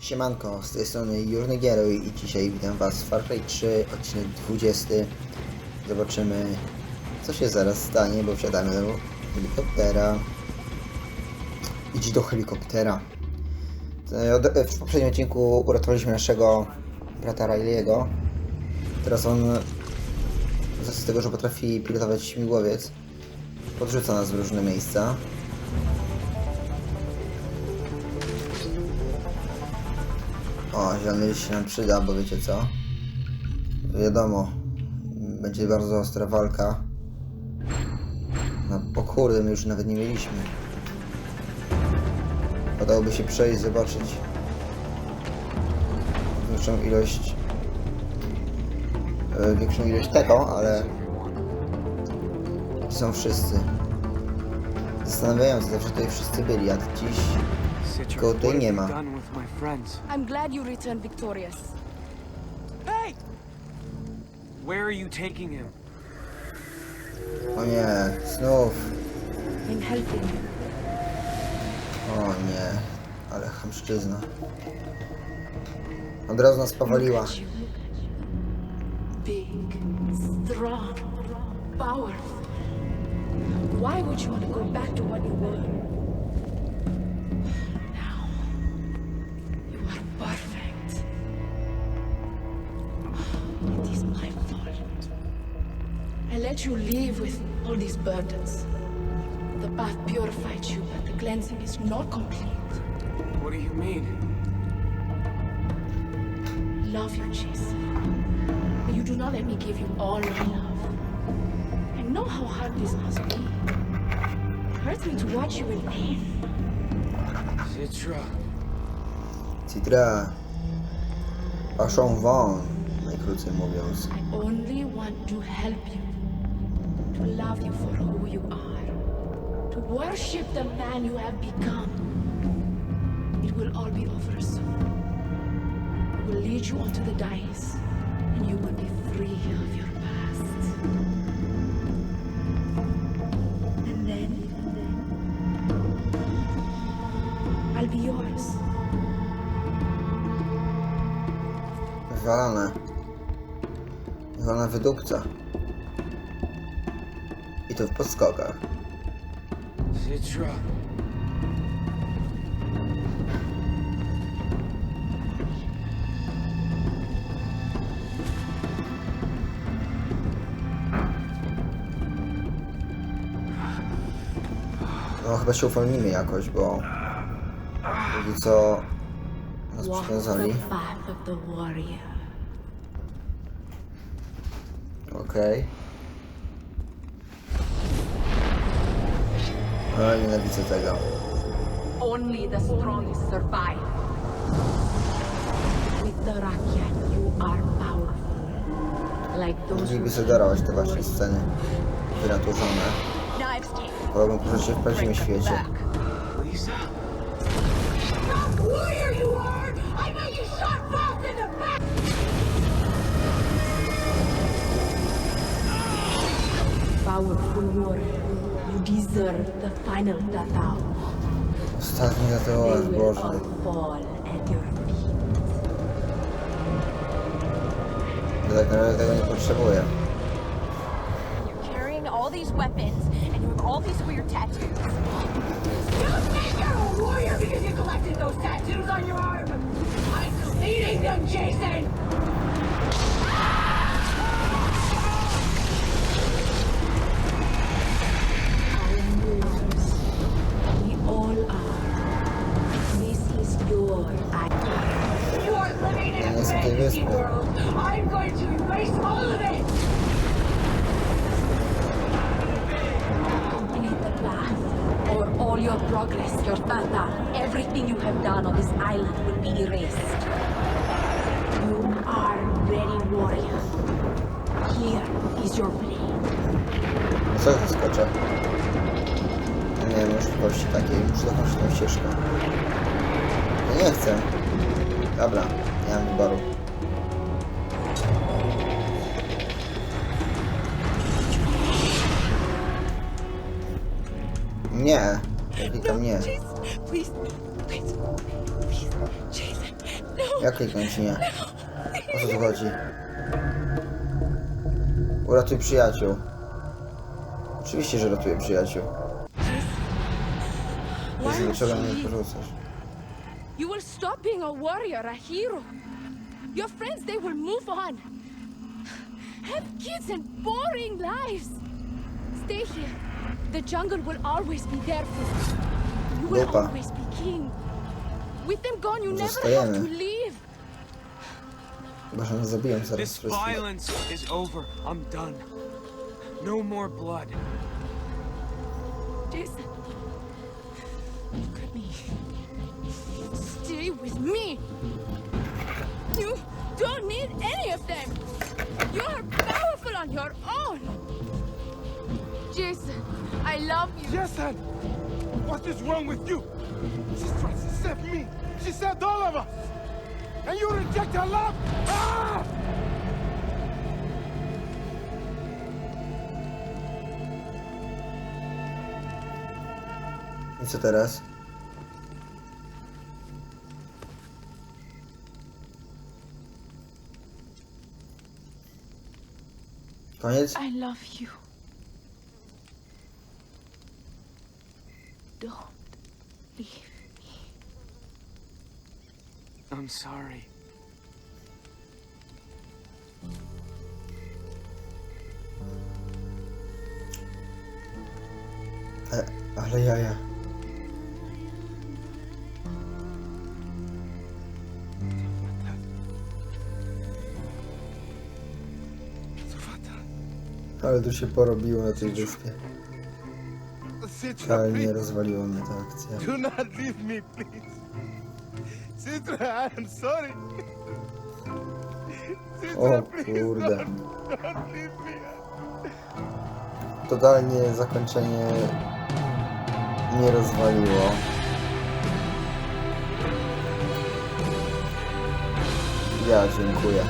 Siemanko, z tej strony Jurny Gieruj i dzisiaj witam was w Far Cry 3, odcinek 20. Zobaczymy, co się zaraz stanie, bo wsiadamy do helikoptera. Idź do helikoptera. E, e, W poprzednim odcinku uratowaliśmy naszego brata Riley'ego. Teraz on, z tego, że potrafi pilotować śmigłowiec, podrzuca nas w różne miejsca. O, zielony liść się nam przyda, bo wiecie co? Wiadomo, będzie bardzo ostra walka. No, o kurde, my już nawet nie mieliśmy. Podałoby się przejść, zobaczyć większą ilość e, większą ilość tego, ale są wszyscy. Zastanawiające, zawsze tutaj wszyscy byli, a dziś Have nie ma. I'm glad you returned victorious. Hey! Where are you taking him? O nie, znów. I'm helping you. O nie, ale chamszczyzna. Od razu nas powaliła. Look at you. Big, strong, powerful. Why would you want to go back to what you were? Let you leave with all these burdens. The path purified you, but the cleansing is not complete. What do you mean? love you, Jason. But you do not let me give you all my love. I know how hard this must be. It hurts me to watch you in pain. Citra, Citra. Paszą won, najkrócej mówiąc. I only want to help you. To love you for who you are. To worship the man you have become. It will all be over soon. I will lead you onto the dais, and you will be free of your past. And then, I'll be yours. Wywalane. Wywalana wydupca. I to w podskokach. Citra. No chyba się uwolnimy jakoś, bo... Póki co... Nas przywiązali. the path of the warrior. Okej. O, nienawidzę tego. Only the strongest survive. With the you are powerful. Like those te właśnie sceny wynaturzone. Poruszać się w prawdziwym świecie. Lisa? Warrior you are! I know you shot Falk in the back! powerful warrior. You deserve the final tatao. Ostatni na They will Boże. all fall at your feet. Ja tak naprawdę tego nie potrzebuję. You're carrying all these weapons, and you have all these weird tattoos. You think you're a warrior because you collected those tattoos on your arm? I'm deleting them, Jason! Co ja skoczę? Ja nie mam możliwości takiej, muszę dokończyć tą ścieżkę. Ja nie chcę. Dobra, nie mam wyboru. Nie, klikam nie. Jak kliknąć nie? O co tu chodzi? Uratuj przyjaciół. Oczywiście, że ratuję przyjaciół. Jezu, dlaczego mnie porzucasz? You will stop being a warrior, a hero. Your friends, they will move on. Have kids and boring lives. Stay here. The jungle will always be there for you. You will always be king. With them gone, you never have to leave. Chyba, że nas zaraz This przez violence is over. I'm done. No more blood. Jason, look at me. Stay with me. You don't need any of them. You are powerful on your own. Jason, I love you. Jason! What is wrong with you? She's trying to save me. She saved all of us. And you reject her love? Ah! I co teraz? Koniec? I love you. Don't leave me. I'm sorry. E, ale jaja. Ale tu się porobiło na tej wyspie. Totalnie please. rozwaliła mnie ta akcja. Do not leave me, please. Citra, I am sorry. Citra, O please, kurde. don't, don't leave me. Totalnie zakończenie mnie rozwaliło. Ja dziękuję.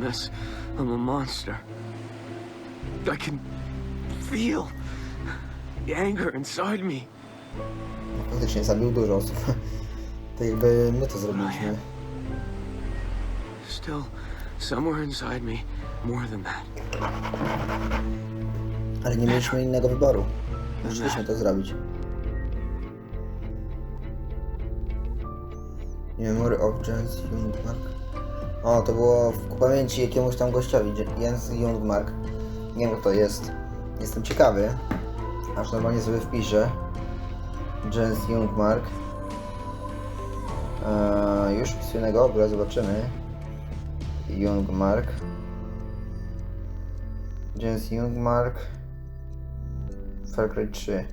This. I'm a monster. I can feel the anger inside me. Faktycznie zabił dużo osób. Tak jakby my to zrobiliśmy. Still, somewhere inside me, more than that. Ale nie mieliśmy innego wyboru. Musieliśmy to zrobić. Memory of Jens Jungmark. O, to było w pamięci jakiemuś tam gościowi, Je- Jens Jungmark. Nie wiem kto to jest. Jestem ciekawy. Aż normalnie sobie wpiszę. Jens Jungmark. Eee, już wpisuję na Google, zobaczymy. Jungmark. Jens Jungmark. Far Cry 3.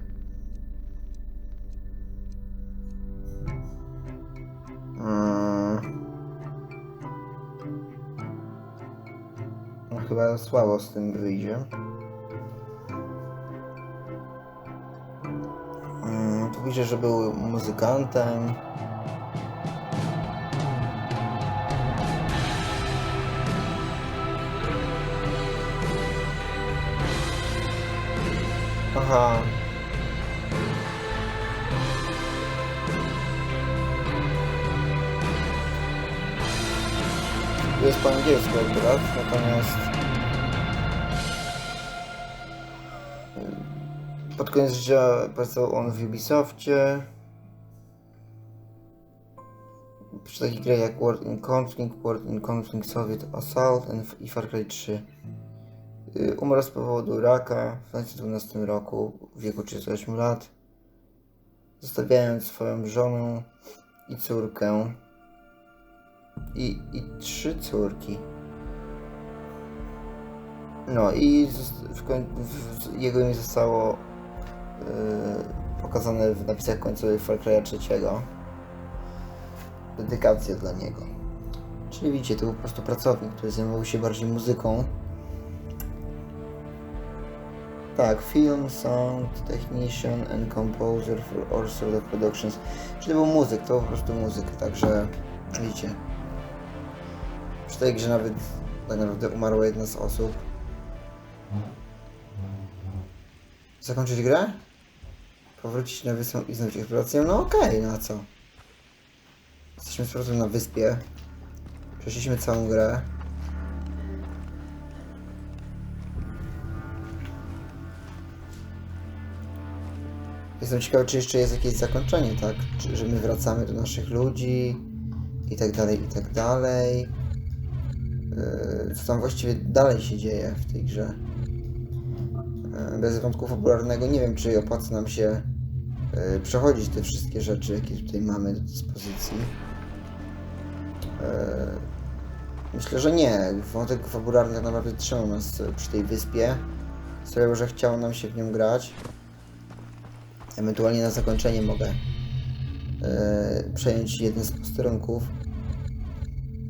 Chyba słabo z tym wyjdzie. Mm, tu pisze, że był muzykantem. Aha. Jest po angielsku akurat, natomiast życia pracował on w Ubisoftie. Przy takich grach jak World in Conflict, World in Conflict Soviet Assault i Far Cry 3. Y, Umarł z powodu raka w 2012 roku w wieku 38 lat, zostawiając swoją żonę i córkę i, i trzy córki. No i w w, jego imię zostało pokazane w napisach końcowych Far Cry'a trzeciego. dedykacja dla niego. Czyli widzicie, to był po prostu pracownik, który zajmował się bardziej muzyką. Tak, film, sound, technician and composer for all sort of productions. Czyli był muzyk, to po prostu muzyk, także widzicie. Przy tej grze nawet tak naprawdę umarła jedna z osób. Zakończyć grę? Powrócić na wyspę i znowu eksplorację? No okej, no a co? Jesteśmy z powrotem na wyspie. Przeszliśmy całą grę. Jestem ciekawy, czy jeszcze jest jakieś zakończenie, tak? Czy, że my wracamy do naszych ludzi i tak dalej, i tak dalej. Yy, Co tam właściwie dalej się dzieje w tej grze? Yy, Bez wątku fabularnego nie wiem, czy opłaca nam się yy, przechodzić te wszystkie rzeczy, jakie tutaj mamy do dyspozycji. Yy, Myślę, że nie. Wątek fabularny tak naprawdę trzymał nas e, przy tej wyspie. Sprawiał, że chciało nam się w nią grać. Ewentualnie na zakończenie mogę e, przejąć jeden z posterunków.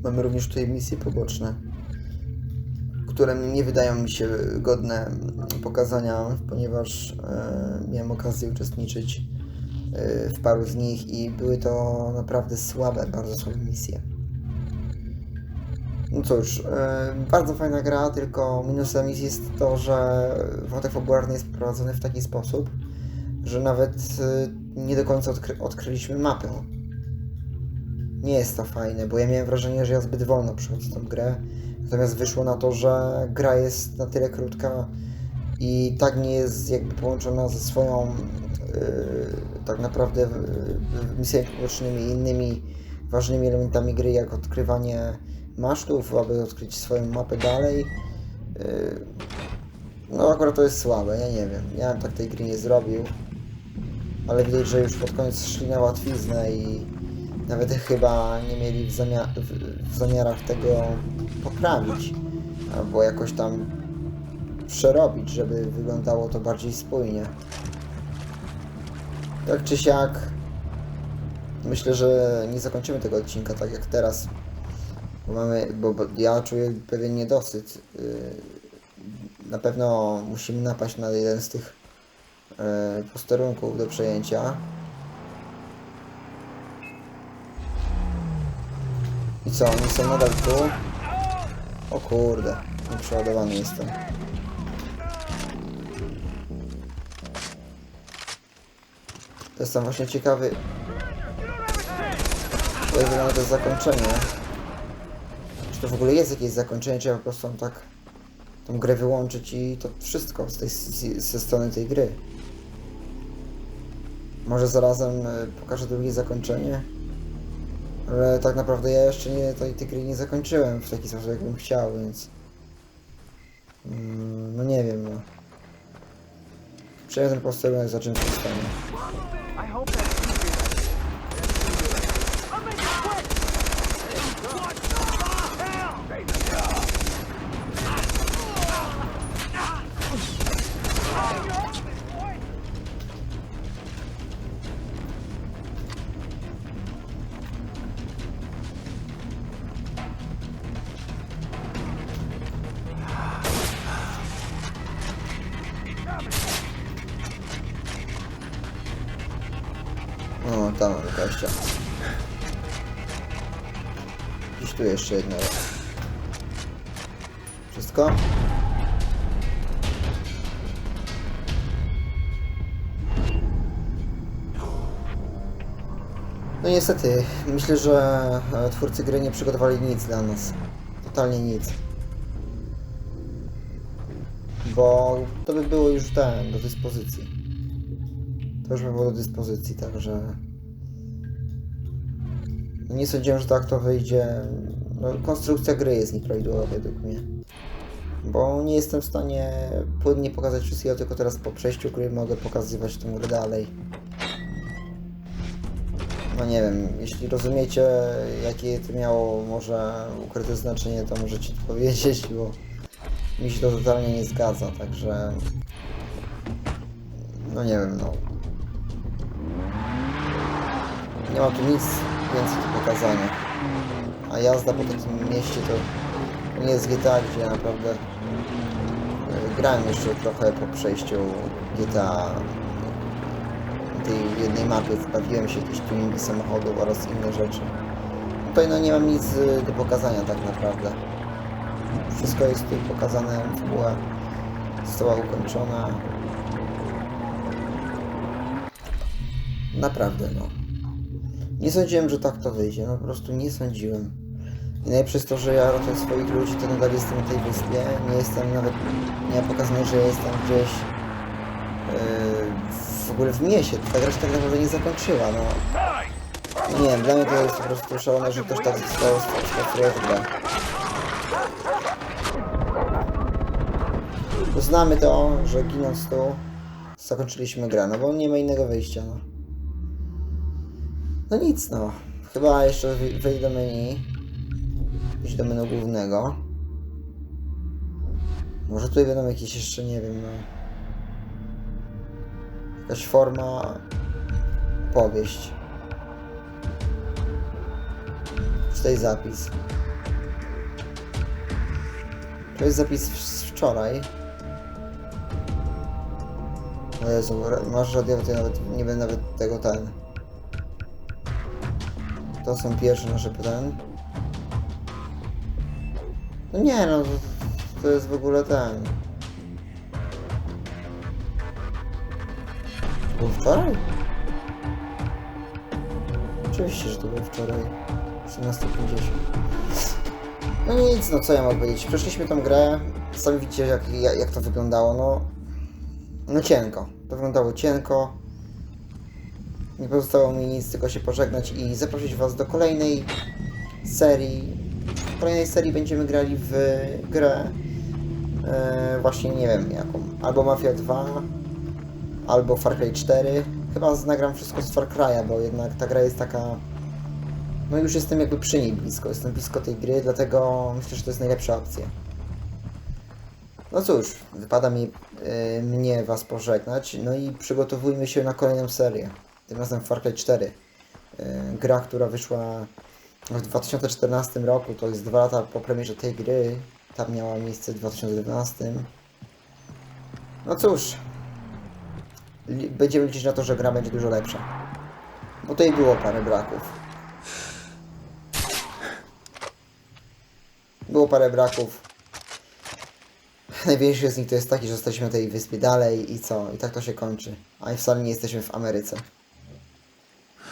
Mamy również tutaj misje poboczne, które nie wydają mi się godne pokazania, ponieważ e, miałem okazję uczestniczyć e, w paru z nich i były to naprawdę słabe, bardzo słabe misje. No cóż, e, bardzo fajna gra, tylko minusem jest to, że wątek fabularny jest prowadzony w taki sposób, że nawet e, nie do końca odkry odkryliśmy mapę. Nie jest to fajne, bo ja miałem wrażenie, że ja zbyt wolno przechodzę tą grę, natomiast wyszło na to, że gra jest na tyle krótka i tak nie jest jakby połączona ze swoją e, tak naprawdę e, misjami pobocznymi i innymi ważnymi elementami gry, jak odkrywanie masztów, aby odkryć swoją mapę dalej. Yy, No akurat to jest słabe, ja nie wiem. Ja bym tak tej gry nie zrobił. Ale widać, że już pod koniec szli na łatwiznę i nawet chyba nie mieli w, zamia w, w zamiarach tego poprawić. Albo jakoś tam przerobić, żeby wyglądało to bardziej spójnie. Tak czy siak, myślę, że nie zakończymy tego odcinka tak jak teraz. Bo mamy, bo, bo ja czuję pewien niedosyt. Yy, na pewno musimy napaść na jeden z tych yy, posterunków do przejęcia. I co, oni są nadal tu? O kurde, przeładowany jestem. To jest tam właśnie ciekawy. To jest wygląda to zakończenie. Czy to w ogóle jest jakieś zakończenie, czy ja po prostu mam tak tą grę wyłączyć i to wszystko z tej, ze strony tej gry. Może zarazem e, pokażę drugie zakończenie. Ale tak naprawdę ja jeszcze nie, tej, tej gry nie zakończyłem w taki sposób, jakbym chciał, więc... Mm, no nie wiem, no. Przejadę ten posterunek, za czym się stanie. Tu jeszcze jedno. Wszystko? No niestety, myślę, że e, twórcy gry nie przygotowali nic dla nas. Totalnie nic. Bo to by było już ten, do dyspozycji. To już by było do dyspozycji, także... Nie sądziłem, że tak to wyjdzie. No, konstrukcja gry jest nieprawidłowa według mnie. Bo nie jestem w stanie płynnie pokazać wszystkiego, tylko teraz po przejściu gry mogę pokazywać tę grę dalej. No nie wiem, jeśli rozumiecie jakie to miało może ukryte znaczenie, to możecie to powiedzieć, bo mi się to totalnie nie zgadza, także... No nie wiem, no. Nie ma tu nic więcej do pokazania. A jazda po takim mieście to nie jest GTA, gdzie ja naprawdę e, grałem jeszcze trochę po przejściu GTA tej jednej mapy, bawiłem się jakieś tuningi samochodów oraz inne rzeczy. Tutaj no nie mam nic e, do pokazania tak naprawdę. Wszystko jest tu pokazane, fabuła została ukończona. Naprawdę no. Nie sądziłem, że tak to wyjdzie, no po prostu nie sądziłem. I jest to, że ja ratuję swoich ludzi, to nadal jestem na tej wyspie, nie jestem nawet, nie pokazuję, że jestem gdzieś yy, w ogóle w mieście, ta gra się tak naprawdę nie zakończyła, no. No nie wiem, dla mnie to jest po prostu szalone, że ktoś tak został skonstruował grę. Uznamy to, że ginąc tu, zakończyliśmy grę, no bo nie ma innego wyjścia, no. No nic, no. Chyba jeszcze wejdę do menu. Iść do menu głównego. Może tutaj będą jakieś jeszcze, nie wiem, no. Jakaś forma... Powieść. Czytaj zapis. To jest zapis z wczoraj. O Jezu, masz radiowy, nawet nie będę nawet tego ten. To są pierwsze nasze pytania. No nie no, to, to jest w ogóle ten. To było wczoraj? Oczywiście, że to było wczoraj. 17.50. No nic, no co ja mogę powiedzieć. Przeszliśmy tą grę. Sami widzicie jak, jak to wyglądało, no. No cienko. To wyglądało cienko. Nie pozostało mi nic, tylko się pożegnać i zaprosić Was do kolejnej serii. W kolejnej serii będziemy grali w grę e, właśnie nie wiem jaką. Albo Mafia 2, albo Far Cry 4. Chyba nagram wszystko z Far Cry'a, bo jednak ta gra jest taka... No już jestem jakby przy niej blisko, jestem blisko tej gry, dlatego myślę, że to jest najlepsza opcja. No cóż, wypada mi y, mnie Was pożegnać, no i przygotowujmy się na kolejną serię. Tym razem Far Cry 4. Y, gra, która wyszła w 2014 roku, to jest dwa lata po premierze tej gry. Ta miała miejsce w 2012. No cóż, będziemy liczyć na to, że gra będzie dużo lepsza. Bo tutaj było parę braków. Było parę braków. Największy z nich to jest taki, że jesteśmy na tej wyspie dalej i co? I tak to się kończy. A wcale nie jesteśmy w Ameryce.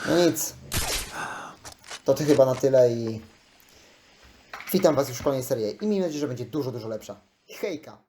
No nic. To ty chyba na tyle i... Witam was już w kolejnej serii i miejmy nadzieję, że będzie dużo, dużo lepsza. Hejka!